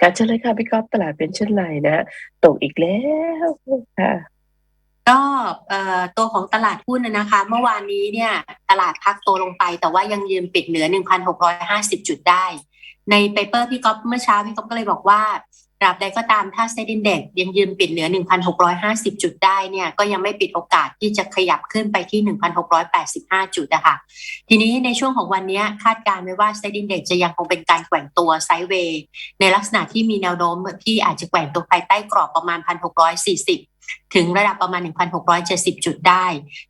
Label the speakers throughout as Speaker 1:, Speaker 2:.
Speaker 1: ค่ะเชิญเลยค่ะพี่ก๊อฟ ตลาดเป็นเช่นไรนะ ตกอีกแล้วค่ะ
Speaker 2: ก็เอ่อตัวของตลาดหุ้นนะนะคะ เมื่อวานนี้เนี่ยตลาดพักตัวลงไป แต่ว่ายังยืนปิดเหนือ 1,650 จุดได้ ในเปเปอร์พี่ก๊อฟเมื่อเช้าพี่ก๊อฟก็เลยบอกว่า ตราบใดก็ตามถ้าเซ็นดินเด็กยังยืนปิดเหนือ 1,650 จุดได้เนี่ยก็ยังไม่ปิดโอกาสที่จะขยับขึ้นไปที่ 1,685 จุดนะคะทีนี้ในช่วงของวันนี้คาดการณ์ไว้ว่าเซ็นดินเด็กจะยังคงเป็นการแกว่งตัวไซด์เวย์ในลักษณะที่มีแนวโน้มที่อาจจะแกว่งตัวภายใต้กรอบประมาณ 1,640ถึงระดับประมาณ 1,670 จุดได้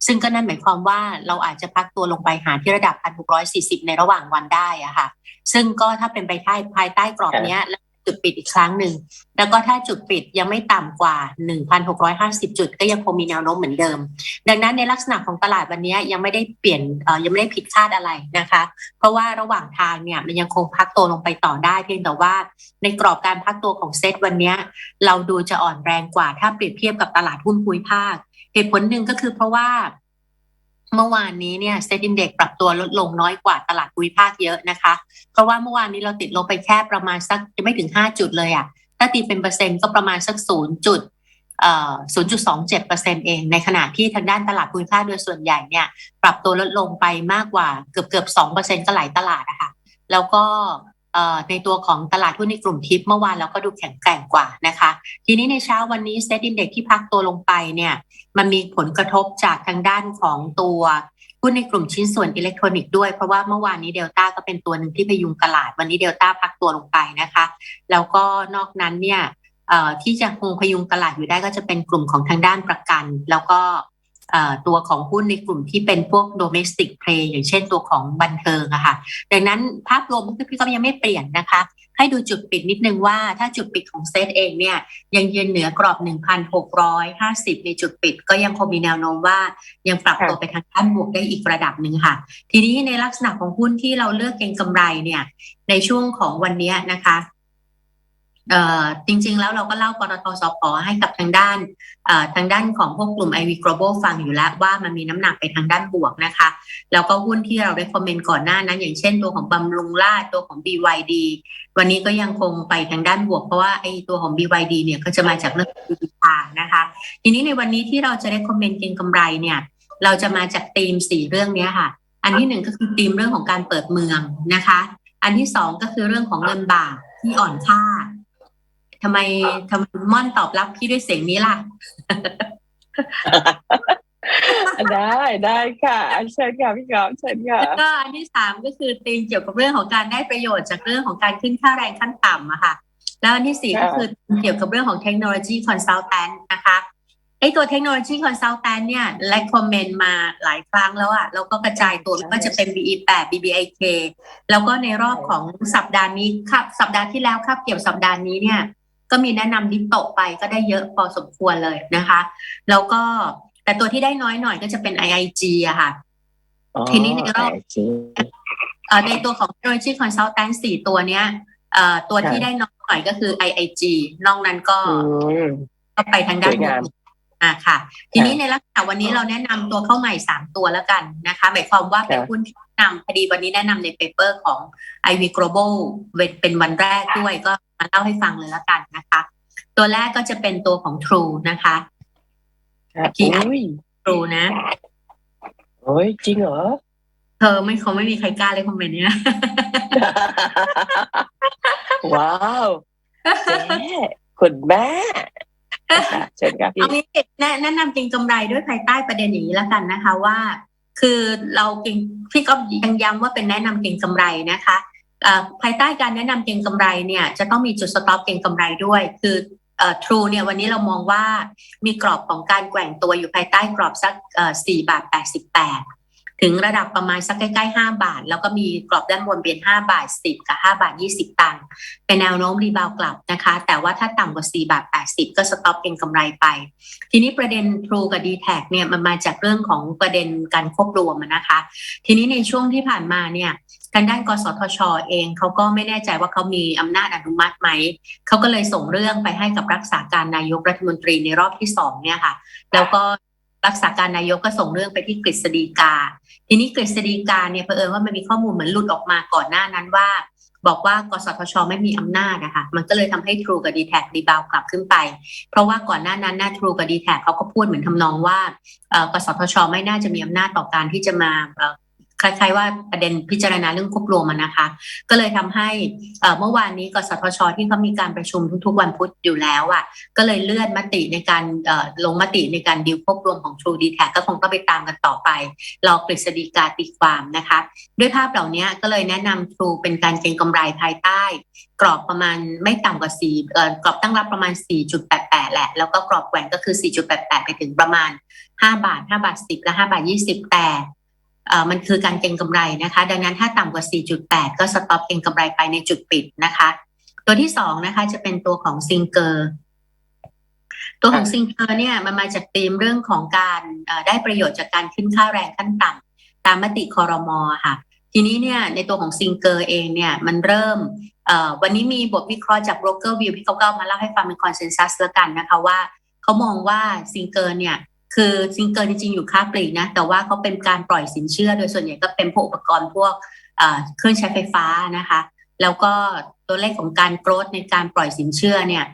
Speaker 2: ซึ่งก็นั่นหมายความว่าเราอาจจะพักตัวลงไปหาที่ระดับ 1,640 ในระหว่างวันได้อะค่ะ ซึ่งก็ถ้าเป็นไปภายภายใต้กรอบเนี้ย จุดปิดอีกครั้งหนึ่ง แล้วก็ถ้าจุดปิดยังไม่ต่ำกว่า 1,650 จุด ก็ยังคงมีแนวโน้มเหมือนเดิม ดังนั้นในลักษณะของตลาดวันนี้ยังไม่ได้เปลี่ยนเอ่อยังไม่ได้ผิดคาดอะไรนะคะ เพราะว่าระหว่างทางเนี่ยมันยังคงพักตัวลงไปต่อได้ เพียงแต่ว่าในกรอบการพักตัวของเซตวันนี้เราดูจะอ่อนแรงกว่าถ้าเปรียบเทียบกับตลาดหุ้นภูมิภาค เหตุผลหนึ่งก็คือเพราะว่า เมื่อวานนี้เนี่ยเซ็นดินเด็กปรับตัวลดลงน้อยกว่าตลาดภูมิภาคเยอะนะคะ เพราะว่าเมื่อวานนี้เราติดลบไปแค่ประมาณสักจะไม่ถึง 5 จุดเลยอะ่ะถ้าตีเป็นเปอร์เซ็นต์ก็ประมาณสัก0จุดเอ่อ0.27เปอร์เซ็นต์เอง ในขณะที่ทางด้านตลาดภูมิภาคโดยส่วนใหญ่เนี่ย ปรับตัวลดลงไปมากกว่าเกือบเกือบ2เปอร์เซ็นต์ก็หลายตลาดอะค่ะแล้วก็ ในตัวของตลาดหุ้นในกลุ่มทิปเมื่อวานเราก็ดูแข็งแกร่งกว่านะคะ ทีนี้ในเช้าวันนี้เซ็ตอินเด็กที่พักตัวลงไปเนี่ยมันมีผลกระทบจากทางด้านของตัวหุ้นในกลุ่มชิ้นส่วนอิเล็กทรอนิกส์ด้วย เพราะว่าเมื่อวานนี้เดลต้าก็เป็นตัวหนึ่งที่พยุงตลาด วันนี้เดลต้าพักตัวลงไปนะคะ แล้วก็นอกนั้นเนี่ยที่จะคงพยุงตลาดอยู่ได้ก็จะเป็นกลุ่มของทางด้านประกัน แล้วก็ ตัวของหุ้นในกลุ่มที่เป็นพวก domestic play อย่างเช่นตัวของบันเทิงอะค่ะ ดังนั้นภาพรวมพี่ก็ยังไม่เปลี่ยนนะคะ ให้ดูจุดปิดนิดนึงว่าถ้าจุดปิดของเซตเองเนี่ย ยังยืนเหนือกรอบ 1,650 ในจุดปิด ก็ยังคงมีแนวโน้มว่ายังปรับตัวไปทางด้านบวกได้อีกระดับหนึ่งค่ะ ทีนี้ในลักษณะของหุ้นที่เราเลือกเก็งกำไรเนี่ยในช่วงของวันนี้นะคะ จริงๆ แล้วเราก็เล่าปตทสพให้กับทางด้านทางด้านของพวกกลุ่ม IV Global ฟังอยู่แล้วว่ามันมีน้ำหนักไปทางด้านบวกนะคะ แล้วก็หุ้นที่เราได้คอมเมนต์ก่อนหน้านั้น อย่างเช่นตัวของบำรุงราษฎร์ตัวของ BYD วันนี้ก็ยังคงไปทางด้านบวก เพราะว่าไอ้ตัวของ BYD เนี่ยก็จะมาจากเรื่องดิจิทานะคะ ทีนี้ในวันนี้ที่เราจะได้คอมเมนต์เก็งกำไรเนี่ย เราจะมาจากธีมสี่เรื่องนี้ค่ะ อันที่หนึ่งก็คือธีมเรื่องของการเปิดเมืองนะคะ อันที่สองก็คือเรื่องของเงินบาทที่อ่อนค่า ทำไมทำไมม่อนตอบรับพี่ด้วยเสียงนี้ล่ะ
Speaker 1: ได้ได้ค่ะเชิญค่ะพี่ก๊อฟเชิญค่ะ
Speaker 2: แล้วก็อันที่สามก็คือธีมเกี่ยวกับเรื่องของการได้ประโยชน์จากเรื่องของการขึ้นค่าแรงขั้นต่ำอะค่ะ แล้วอันที่สี่ก็คือธีมเกี่ยวกับเรื่องของเทคโนโลยีคอนซัลแทนนะคะไอตัวเทคโนโลยีคอนซัลแทนเนี่ยไลค์คอมเมนต์มาหลายครั้งแล้วอะแล้วก็กระจายตัวไม่ว่าจะเป็น BE8 BBIK แล้วก็ในรอบของสัปดาห์นี้ครับสัปดาห์ที่แล้วครับเกี่ยวสัปดาห์นี้เนี่ย ก็มีแนะนำดิปโตะไปก็ได้เยอะพอสมควรเลยนะคะ แล้วก็แต่ตัวที่ได้น้อยหน่อยก็จะเป็น IIG อะค่ะ ทีนี้ในรอบ
Speaker 1: จริง
Speaker 2: เอ่อในตัวของ Technology Consultant สี่ตัวเนี้ยเอ่อตัวที่
Speaker 1: ค่ะ
Speaker 2: ได้น้อยหน่อยก็คือ IIG นอกนั้นก็
Speaker 1: อืม
Speaker 2: ก็ไปทางด้าน
Speaker 1: สวยงาม
Speaker 2: บวกอ่าค่ะ ทีนี้ในลักษณะวันนี้เราแนะนำตัวเข้าใหม่สามตัวแล้วกันนะคะ หมายความว่าเป็น
Speaker 1: ค่ะ
Speaker 2: หุ้นที่แนะนำพอดีวันนี้แนะนำในเปเปอร์ของ IV Global เป็นวันแรกด้วยก็มาเล่าให้ฟังเลยแล้วกันนะคะ ตัวแรกก็จะเป็นตัวของ True นะคะ
Speaker 1: ค่ะ
Speaker 2: ที่
Speaker 1: อุ้ย
Speaker 2: True นะ
Speaker 1: โอ้ยจริงเหรอ
Speaker 2: เธอไม่เขาไม่มีใครกล้าเลยคอมเมนต์เนี้ย
Speaker 1: ว้าวเจ๊คุณแม่ค่ะ เชิญค่ะพี่
Speaker 2: เอางี้แนะแนะนำเก็งกำไรด้วยภายใต้ประเด็นอย่างนี้แล้วกันนะคะว่า คือเราเก่งพี่ก็ยังย้ำว่าเป็นแนะนำเก็งกำไรนะคะภายใต้การแนะนำเก็งกำไรเนี่ยจะต้องมีจุดสต็อปเก็งกำไรด้วย คือเอ่อ True เนี่ยวันนี้เรามองว่ามีกรอบของการแกว่งตัวอยู่ภายใต้กรอบสักเอ่อ4บาท88 ถึงระดับประมาณสักใกล้ๆ 5 บาท แล้วก็มีกรอบด้านบนเป็น 5 บาท 10 กับ 5 บาท 20 ตังค์เป็นแนวโน้มรีบาวกลับนะคะ แต่ว่าถ้าต่ำกว่า 4 บาท 80 ก็สต็อปเก็งกำไรไป ทีนี้ประเด็น t r u กับ d t แทเนี่ยมันมาจากเรื่องของประเด็นการควบรวมนะคะ ทีนี้ในช่วงที่ผ่านมาเนี่ยทางด้านกสทชเองเขาก็ไม่แน่ใจว่าเขามีอำนาจอนุมัติไหม เขาก็เลยส่งเรื่องไปให้กับรักษาการนายกรัฐมนตรีในรอบที่สองเนี่ยค่ะ แล้วก็ รักษาการนายกก็ส่งเรื่องไปที่กฤษฎีกา ทีนี้กฤษฎีกาเนี่ยเผอิญว่ามันมีข้อมูลเหมือนหลุดออกมาก่อนหน้านั้นว่า บอกว่ากสทช ไม่มีอำนาจนะคะมันก็เลยทำให้ทรูกับดีแทรีบาวกลับขึ้นไป เพราะว่าก่อนหน้านั้นนะ True กับดีแทเขาก็พูดเหมือนทำนองว่ากสทช ไม่น่าจะมีอำนาจต่อการที่จะมา คล้ายๆว่าประเด็นพิจารณาเรื่องควบรวมนะคะ ก็เลยทำให้เมื่อวานนี้กสทช ที่เขามีการประชุมทุกๆ วันพุธอยู่แล้วอะก็เลยเลื่อนมติในการลงมติในการดิวควบรวมของ True d t แทก็คงต้องไปตามกันต่อไปรอกฤษฎีกาตีความนะคะ ด้วยภาพเหล่านี้ก็เลยแนะนำ True เป็นการเก็งกำไรภายใต้ กรอบประมาณไม่ต่ำกว่า4เอ่กรอบตั้งรับประมาณ 4.88 แหละ แล้วก็กรอบแหว่งก็คือ 4.88 ไปถึงประมาณ 5 บาท 5 บาท 10 และ 5 บาท 20 แต่เอ่ มันคือการเก็งกำไรนะคะ ดังนั้นถ้าต่ำกว่า 4.8 ก็สต็อปเก็งกำไรไปในจุดปิดนะคะ ตัวที่สองนะคะจะเป็นตัวของซิงเกอร์ตัวของซิงเกอร์เนี่ยมันมาจากธีมเรื่องของการเอ่อได้ประโยชน์จากการขึ้นค่าแรงขั้นต่ำตามมติคอรมอค่ะ ทีนี้เนี่ยในตัวของซิงเกอร์เองเนี่ยมันเริ่มเอ่อวันนี้มีบทวิเคราะห์จาก broker view ที่เขาก็เอามาเล่าให้ฟังเป็นคอนเซนแซสแล้วกันนะคะว่าเขามองว่าซิงเกอร์เนี่ย คือซิงเกอร์จริงๆอยู่ค่าปลีกนะ แต่ว่าเขาเป็นการปล่อยสินเชื่อ โดยส่วนใหญ่ก็เป็นพวกอุปกรณ์พวกเครื่องใช้ไฟฟ้านะคะ แล้วก็ตัวเลขของการโกรธในการปล่อยสินเชื่อเนี่ย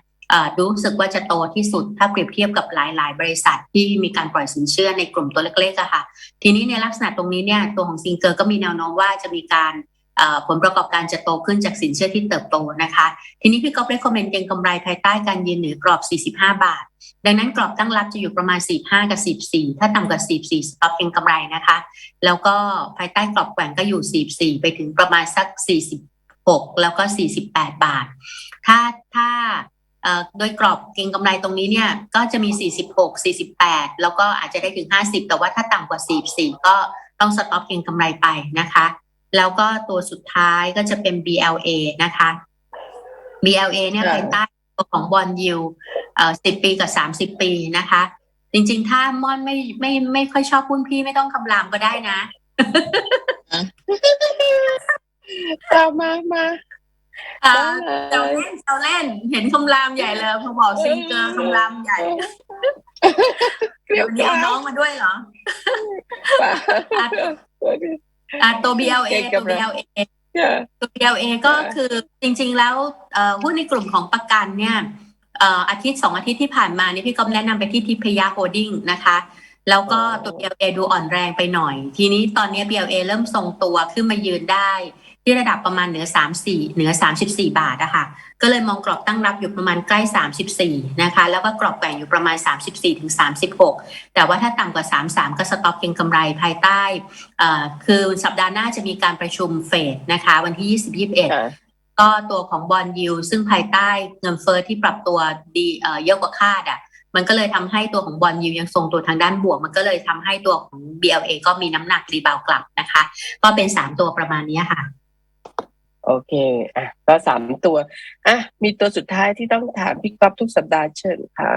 Speaker 2: รู้สึกว่าจะโตที่สุดถ้าเปรียบเทียบกับหลาย ๆ บริษัทที่มีการปล่อยสินเชื่อในกลุ่มตัวเล็กๆอะค่ะ ทีนี้ในลักษณะตรงนี้เนี่ยตัวของซิงเกอร์ก็มีแนวโน้มว่าจะมีการ ผลประกอบการจะโตขึ้นจากสินเชื่อที่เติบโตนะคะ ทีนี้พี่ก๊อฟได้คอมเมนต์เก็งกำไรภายใต้การยืนเหนือกรอบ 45 บาท ดังนั้นกรอบตั้งรับจะอยู่ประมาณ 45 กับ 44 ถ้าต่ำกว่า 44สต็อปเก็งกำไรนะคะ แล้วก็ภายใต้กรอบแกว่งก็อยู่ 44 ไปถึงประมาณสัก 46 แล้วก็ 48 บาท ถ้าถ้าโดยกรอบเก็งกำไรตรงนี้เนี่ยก็จะมี 46 48 แล้วก็อาจจะได้ถึง 50 แต่ว่าถ้าต่ำกว่า 44 ก็ต้องสต็อปเก็งกำไรไปนะคะ แล้วก็ตัวสุดท้ายก็จะเป็น BLA นะคะ BLA เนี่ย
Speaker 1: ค่ะ
Speaker 2: ภายใต้ตัวของบอลยูเอ่อ10ปีกับ30ปีนะคะ จริงๆ ถ้าม่อนไม่ไม่ไม่ค่อยชอบหุ้นพี่ไม่ต้องคำรามก็ได้นะ
Speaker 1: เอามามา
Speaker 2: อ่า
Speaker 1: ได้
Speaker 2: เจ้าเล่นเจ้าเล่น เห็นคำรามใหญ่เลยพอบอกซิงเกอร์คำรามใหญ่
Speaker 1: เรียบ
Speaker 2: เดี๋ยว
Speaker 1: ร้อย
Speaker 2: น้องมาด้วยเหรอ
Speaker 1: ป่ะ
Speaker 2: อ่าตัว BLA
Speaker 1: เก่ง
Speaker 2: ตัว
Speaker 1: กำไร
Speaker 2: BLA
Speaker 1: ค่ะ
Speaker 2: ตัว BLA ก็คือจริงๆแล้วเอ่อหุ้นในกลุ่มของประกันเนี่ยเอ่ออาทิตย์สองอาทิตย์ที่ผ่านมานี่พี่ก็แนะนำไปที่ทิพยาโฮดดิ้งนะคะ แล้วก็ตัว BLA ดูอ่อนแรงไปหน่อย ทีนี้ตอนนี้ BLA เริ่มทรงตัวขึ้นมายืนได้ ที่ระดับประมาณเหนือ 34 เหนือ 34 บาทอะค่ะก็เลยมองกรอบตั้งรับอยู่ประมาณใกล้ 34 นะคะ แล้วก็กรอบแกว่งอยู่ประมาณ 34 ถึง 36 แต่ว่าถ้าต่ำกว่า 33 ก็สต็อปเก็งกำไรภายใต้เอ่อคือสัปดาห์หน้าจะมีการประชุมเฟดนะคะ วันที่ 20 21
Speaker 1: ค่ะ
Speaker 2: ก็ตัวของบอลยูซึ่งภายใต้เงินเฟ้อที่ปรับตัวดีเอ่อเยอะกว่าคาดอะมันก็เลยทำให้ตัวของบอลยูยังทรงตัวทางด้านบวก มันก็เลยทำให้ตัวของ BLA ก็มีน้ำหนักรีบาวกลับนะคะ ก็เป็น 3 ตัวประมาณนี้ค่ะ
Speaker 1: โอเคอะก็สามตัวอะมีตัวสุดท้ายที่ต้องถามพี่ก๊อฟทุกสัปดาห์เชิญค่ะ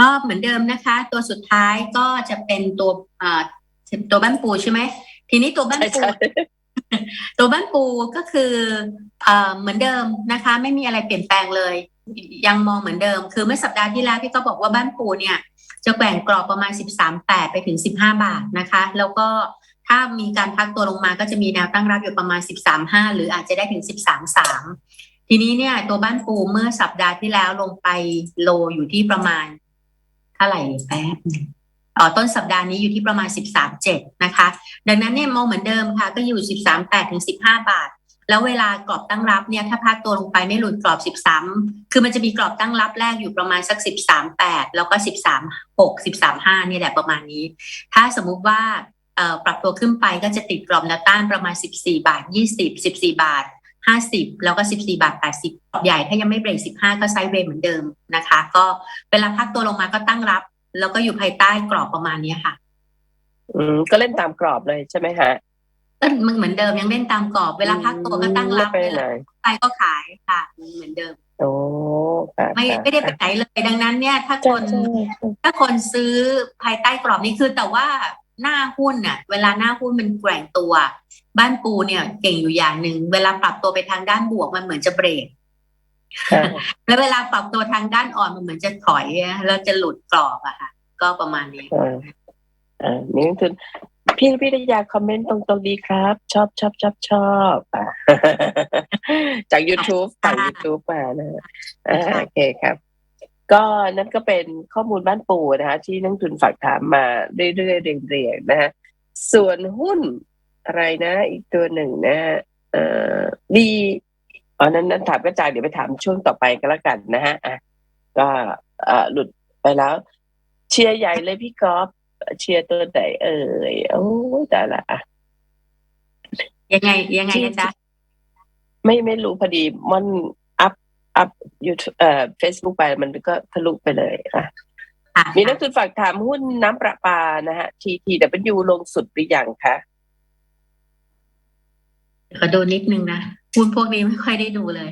Speaker 2: ก็เหมือนเดิมนะคะ ตัวสุดท้ายก็จะเป็นตัวเอ่อตัวบ้านปูใช่ไหมทีนี้ตัวบ้าน
Speaker 1: ใช่
Speaker 2: ปู
Speaker 1: ใช่
Speaker 2: ตัวบ้านปูก็คือเอ่อเหมือนเดิมนะคะ ไม่มีอะไรเปลี่ยนแปลงเลย ยังมองเหมือนเดิม คือเมื่อสัปดาห์ที่แล้วพี่ก็บอกว่าบ้านปูเนี่ย จะแกว่งกรอบประมาณ 13.8 ไปถึง 15 บาทนะคะ แล้วก็ ถ้ามีการพักตัวลงมาก็จะมีแนวตั้งรับอยู่ประมาณ 13.5 หรืออาจจะได้ถึง 13.3 ทีนี้เนี่ยตัวบ้านปูเมื่อสัปดาห์ที่แล้วลงไปโลอยู่ที่ประมาณเท่าไหร่แป๊บหนึ่งอ๋อต้นสัปดาห์นี้อยู่ที่ประมาณ 13.7 นะคะ ดังนั้นเนี่ยมองเหมือนเดิมค่ะ ก็อยู่ 13.8 ถึง 15 บาท แล้วเวลากรอบตั้งรับเนี่ยถ้าพักตัวลงไปไม่หลุดกรอบ 13 คือมันจะมีกรอบตั้งรับแรกอยู่ประมาณสัก 13.8 แล้วก็ 13.6 13.5เนี่ยแหละประมาณนี้ ถ้าสมมุติว่า ปรับตัวขึ้นไปก็จะติดกรอบแนวต้านประมาณ 14 บาท 20 14 บาท 50 แล้วก็ 14 บาท 80กรอบใหญ่ถ้ายังไม่เบรก 15 ก็ไซด์เวย์เหมือนเดิมนะคะ ก็เวลาพักตัวลงมาก็ตั้งรับ แล้วก็อยู่ภายใต้กรอบประมาณนี้ค่ะ
Speaker 1: อืมก็เล่นตามกรอบเลยใช่ไหมฮะ
Speaker 2: ก็มึงเหมือนเดิมยังเล่นตามกรอบ เวลาพักตัวก็ตั้งรับ
Speaker 1: ไม่ไป
Speaker 2: เว
Speaker 1: ไหน
Speaker 2: ลาไปก็ขายค่ะ เหมือนเดิม
Speaker 1: โอ้ค่ะ
Speaker 2: ไม่
Speaker 1: ค่ะ
Speaker 2: ไม่ได้ไปไหนเลยดังนั้นเนี่ย ถ้าค
Speaker 1: ใช่
Speaker 2: น
Speaker 1: ใช่ใช่
Speaker 2: ถ้าคนซื้อภายใต้กรอบนี้คือแต่ว่า หน้าหุ้นน่ะ เวลาหน้าหุ้นมันแกว่งตัว บ้านปูเนี่ยเก่งอยู่อย่างหนึ่งเวลาปรับตัวไปทางด้านบวกมันเหมือนจะเบรก
Speaker 1: ค่ะ
Speaker 2: แล้วเวลาปรับตัวทางด้านอ่อนมันเหมือนจะถอยอะแล้วจะหลุดกรอบอะค่ะ ก็ประมาณนี้
Speaker 1: อ่าอ่านี่คือพพี่พิทยาคอมเมนต์ตรงๆดีครับ ชอบชอบชอบชอบอะจาก YouTube ฝั่ง YouTube มานะฮะอ่าโอเคครับ ก็นั่นก็เป็นข้อมูลบ้านปู่นะคะที่นักทุนฝากถามมาเรื่อยๆเรียงๆนะฮะส่วนหุ้นอะไรนะ อีกตัวหนึ่งนะฮะเอ่อดีอ๋อนั้นนั้นถามกระจายเดี๋ยวไปถามช่วงต่อไปก็แล้วกันนะฮะอะก็เอ่อหลุดไปแล้ว เชียร์ใหญ่เลยพี่กอล์ฟเชียร์ตัวไหนเอ่ยโอ้ยแต่ละอะ
Speaker 2: ยังไงยังไงนะจ๊ะ
Speaker 1: ไม่ไม่รู้พอดีมัน อัพอัพยูทูเอ่อเฟซบุ๊กไปมันก็ทะลุไปเลยอะ
Speaker 2: ค่ะ
Speaker 1: มีนักทุนฝากถามหุ้นน้ำประปานะฮะ TTW ลงสุดหรือยังคะ
Speaker 2: ขอดูนิดนึงนะหุ้นพวกนี้ไม่ค่อยได้ดูเลย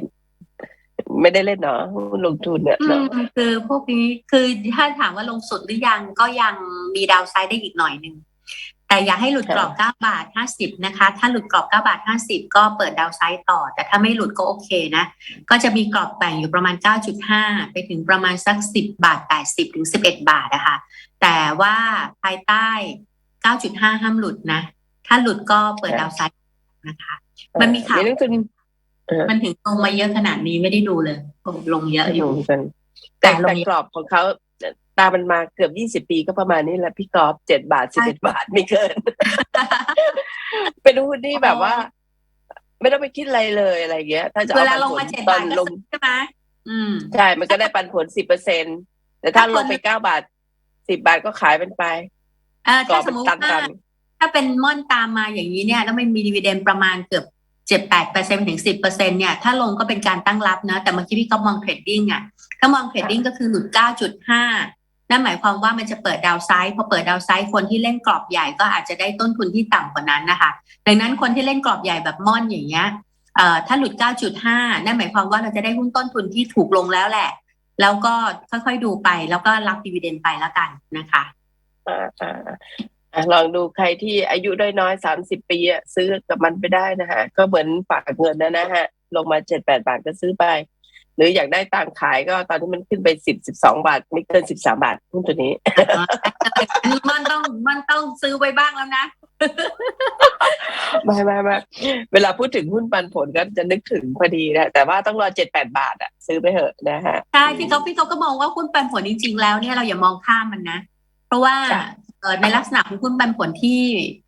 Speaker 1: ไม่ได้เล่นเนาะหุ้นลงทุนเนี่ย
Speaker 2: อื
Speaker 1: เนาะ
Speaker 2: มคือพวกนี้คือถ้าถามว่าลงสุดหรือยังก็ยังมีดาวไซด์ได้อีกหน่อยหนึ่ง แต่อย่าให้หลุดกรอบ 9 บาท 50 นะคะ ถ้าหลุดกรอบ 9 บาท 50 ก็เปิดดาวไซด์ต่อ แต่ถ้าไม่หลุดก็โอเคนะ ก็จะมีกรอบแบ่งอยู่ประมาณ 9.5 ไปถึงประมาณสัก 10 บาท 80 ถึง 11 บาทนะคะ แต่ว่าภายใต้ 9.5 ห้ามหลุดนะ ถ้าหลุดก็เปิดดาวไซด์นะคะ มันมีข่าว
Speaker 1: มีนักทุน
Speaker 2: มันถึงลงมาเยอะขนาดนี้ไม่ได้ดูเลยโอ้ลงเยอะอ
Speaker 1: อยู่
Speaker 2: ยู่
Speaker 1: กัน
Speaker 2: แต่
Speaker 1: แต่
Speaker 2: ลง
Speaker 1: แต่กรอบของเขา ตามมันมาเกือบยี่สิบปีก็ประมาณนี้แหละพี่กอล์ฟเจ็ดบาทสิบเอ็ดบาทไม่เกิน เป็นหุ้นที่แบบว่า ไม่ต้องไปคิดอะไรเลยอะไรเงี้ย ถ้าจะ
Speaker 2: เว
Speaker 1: เอา
Speaker 2: ลา
Speaker 1: ปัน
Speaker 2: ลง
Speaker 1: ผล
Speaker 2: มาเจ็ด
Speaker 1: ตอบา
Speaker 2: นท
Speaker 1: ล
Speaker 2: ก็
Speaker 1: ง
Speaker 2: ซื้อใช่ไหมอืม
Speaker 1: ใช่ มันก็ได้ปันผลสิบเปอร์เซ็นแต่ถ้าลงไปเก้าบาทสิบบาทก็ขายมันไป
Speaker 2: เออก
Speaker 1: รอ
Speaker 2: ถ้า
Speaker 1: บ
Speaker 2: ส
Speaker 1: เป็
Speaker 2: ม
Speaker 1: น
Speaker 2: มติ
Speaker 1: ตัน
Speaker 2: ว่า
Speaker 1: ตัน
Speaker 2: ถ้าเป็นม่อนตามมาอย่างนี้เนี่ยแล้วมันมีดีเวเดนประมาณเกือบเจ็ดแปดเปอร์เซ็นถึงสิบเปอร์เซ็นเนี่ยถ้าลงก็เป็นการตั้งรับนะ แต่เมื่อกี้พี่ก็มองเทรดดิ้งอะ ถ้ามองเทรดดิ้งก็คือหลุดเก้าจุดห้า นั่นหมายความว่ามันจะเปิดดาวไซด์พอเปิดดาวไซด์คนที่เล่นกรอบใหญ่ก็อาจจะได้ต้นทุนที่ต่ำกว่านั้นนะคะ ดังนั้นคนที่เล่นกรอบใหญ่แบบม่อนอย่างเงี้ยเอ่อถ้าหลุด 9.5 นั่นหมายความว่าเราจะได้หุ้นต้นทุนที่ถูกลงแล้วแหละ แล้วก็ค่อยๆดูไป แล้วก็รับดีเวเดนไปแล้วกันนะคะ
Speaker 1: ลองดูใครที่อายุได้น้อยสามสิบปีอะซื้อกับมันไปได้นะฮะก็เหมือนฝากเงินนะนะฮะ ลงมาเจ็ดแปดบาทก็ซื้อไป หรืออยากได้ตังค์ขายก็ตอนที่มันขึ้นไปสิบสิบสองบาท ไม่เกินสิบสามบาทหุ้นตัวนี้
Speaker 2: อันนี้มันต้องมันต้องซื้อไว้บ้างแล้วนะ
Speaker 1: ไม่ไม่ไม่เวลาพูดถึงหุ้นปันผลก็จะนึกถึงพอดีนะแต่ว่าต้องรอเจ็ดแปดบาทอะซื้อไปเถอะนะฮะ
Speaker 2: ใช่พี่เขาพี่เขาก็มองว่าหุ้นปันผลจริง ๆ แล้วเนี่ยเราอย่ามองข้ามมันนะ เพราะว่า
Speaker 1: ค่ะ
Speaker 2: เอ่อในลักษณะของหุ้นปันผลที่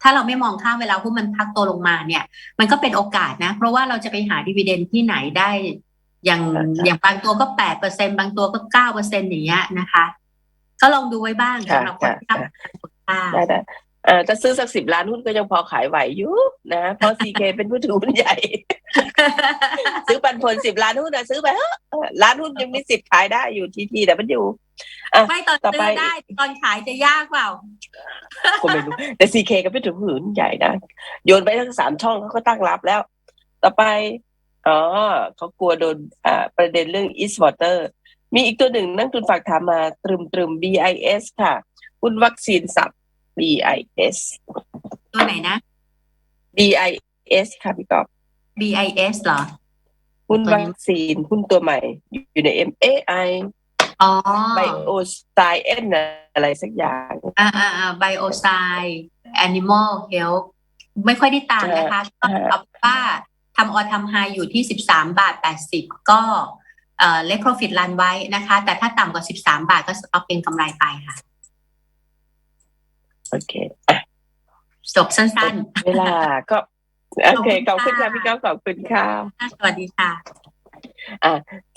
Speaker 2: ถ้าเราไม่มองข้ามเวลาหุ้นมันพักตัวลงมาเนี่ย มันก็เป็นโอกาสนะ เพราะว่าเราจะไปหาดีเวเดนที่ไหนได้ อย่างอย่างบางตัวก็แปดเปอร์เซ็นบางตัวก็เก้าเปอร์เซ็นอย่างเงี้ยนะคะ ก็ลองดูไว้บ้าง
Speaker 1: ค่ะ
Speaker 2: สำหรับคนที่รับ
Speaker 1: ค่ะ
Speaker 2: ผลค่า
Speaker 1: ได้ได้เอ่อจะซื้อสักสิบล้านหุ้นก็ยังพอขายไหวอยู่นะเพราะซีเคเป็นผู้ถือหุ้นใหญ่ ซื้อปันผลสิบล้านหุ้นนะซื้อไปเถอะเออล้านหุ้นยังมีสิทธิ์ขายได้อยู่ทีทีแต่มันอยู่
Speaker 2: ไม่ตอน
Speaker 1: ต่อ
Speaker 2: ซื้
Speaker 1: ไป
Speaker 2: อได้ตอนขายจะยากเปล่า
Speaker 1: ก็ไม่รู้แต่ซีเคก็เป็นถือหุ้นใหญ่นะโยนไปทั้งสามช่องเขาก็ตั้งรับแล้ว ต่อไป อ๋อเขากลัวโดนอ่าประเด็นเรื่อง East Water มีอีกตัวหนึ่งนักทุนฝากถามมาตรึมตรึม BIS ค่ะหุ้นวัคซีนสับ BIS
Speaker 2: ตัวไหนนะ
Speaker 1: BIS ค่ะพี่กอบ
Speaker 2: BIS เหรอ
Speaker 1: หุ้นวัคซีนหุ้นตัวใหม่ อยู่ใน MAI
Speaker 2: อ๋อ
Speaker 1: Bioscience อะไรสักอย่าง
Speaker 2: อ่าอ่าอ่าไบโอไซ Animal Health ไม่ค่อยได้ตามนะคะก็
Speaker 1: อ่า
Speaker 2: เอาว่า ทำออทำไฮอยู่ที่ 13 บาท 80 ก็เอ่อเล็ก profit รันไว้นะคะ แต่ถ้าต่ำกว่า 13 บาทก็เอาเป็นกำไรไปค่ะ
Speaker 1: โอเคอะ
Speaker 2: จบสั้น
Speaker 1: เวลาก็โอเคข
Speaker 2: ข
Speaker 1: อ
Speaker 2: อ
Speaker 1: บบ
Speaker 2: คุ
Speaker 1: คุณ
Speaker 2: ณ
Speaker 1: ค่ะ
Speaker 2: ค่ะ
Speaker 1: พี่ก้าวขอบคุณค่ะ
Speaker 2: ๆสวัสดีค่ะ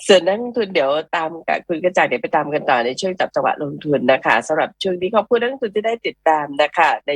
Speaker 1: ส่วนนักลงทุนเดี๋ยวตามกับคุณกระจ่างเดี๋ยวไปตามกันต่อในช่วงจับจังหวะลงทุนนะคะสำหรับช่วงนี้ขอบคุณนักลงทุนที่ได้ติดตามนะคะใน